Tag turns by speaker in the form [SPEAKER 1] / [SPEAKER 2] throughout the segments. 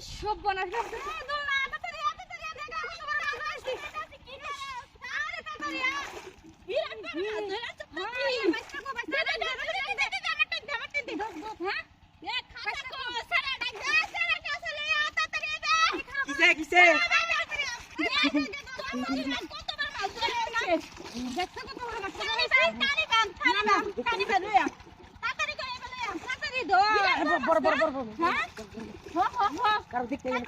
[SPEAKER 1] সর্বনাশ
[SPEAKER 2] কিসে কিসে
[SPEAKER 1] বড়
[SPEAKER 2] বড় বড়
[SPEAKER 1] হ্যাঁ?
[SPEAKER 2] কারও দিক থেকে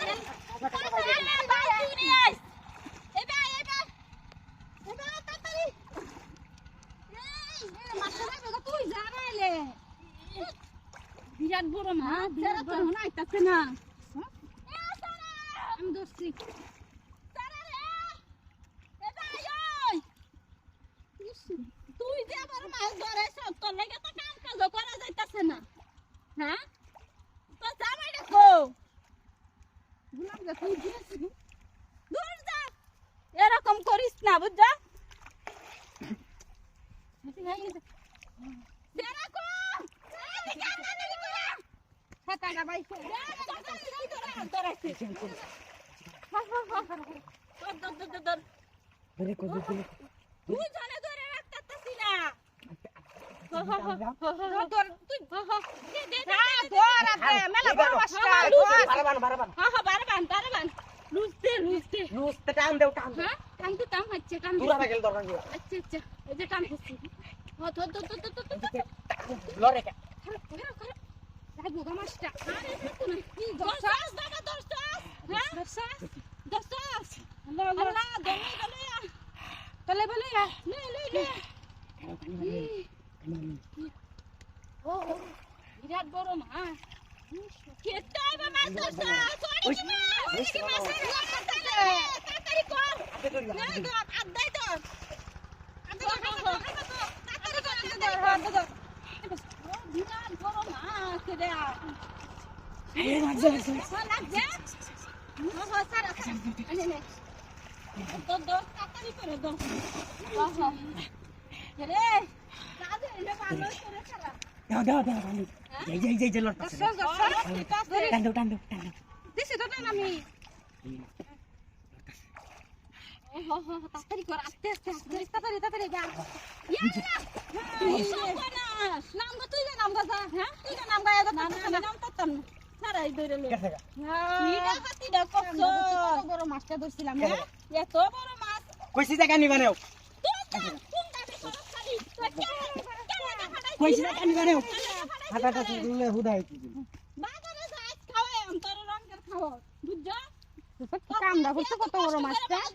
[SPEAKER 1] বিরাট বড় মাছ বিরাট বড় না আইতাছে না। আমি ধরছি। তুই যে আমার মাছ ধরেছ তোর লেগে তো কাম কাজ করা যাইতাছে না। হ্যাঁ? জায়গা তুই দূর যা। এরকম করিস না বুঝছা? তুই মেলা
[SPEAKER 2] বারবার
[SPEAKER 1] বারবার বারবার বান তারে লুজতে লুজতে
[SPEAKER 2] লুজতে টান দেও টান
[SPEAKER 1] হ্যাঁ টান তো টান হচ্ছে টান
[SPEAKER 2] দূর গেল দরকার
[SPEAKER 1] আচ্ছা আচ্ছা এই যে টান হচ্ছে তো তো তো তো তো
[SPEAKER 2] লরে কা
[SPEAKER 1] গামাসটা আরে কি দাদা হ্যাঁ দমে তলে বলে লে লে লে ও বিরাট বড় মা কেটাই বাবা
[SPEAKER 2] দাও দাও দাও টান দাও টান দাও টান
[SPEAKER 1] আমি। তাড়াতাড়ি কর আস্তে আস্তে আস্তে তাড়াতাড়ি তাড়াতাড়ি যা নাম গা তুই নাম গা হ্যাঁ? তুই নাম গা না না। নাম তাতাম সারাই ধরে লো।
[SPEAKER 2] কেটে গা।
[SPEAKER 1] মিটা কাটিটা বড় মাছটা ধরছিলাম হ্যাঁ? এত বড় মাছ!
[SPEAKER 2] কইছি জায়গা নিবা নেও কইছি জায়গা নিবা নেও হাতাটা তুললে হুদাই
[SPEAKER 1] বাজারে বুঝছ?
[SPEAKER 3] কামড়া করছে কত বড় মাছটা
[SPEAKER 1] মাছ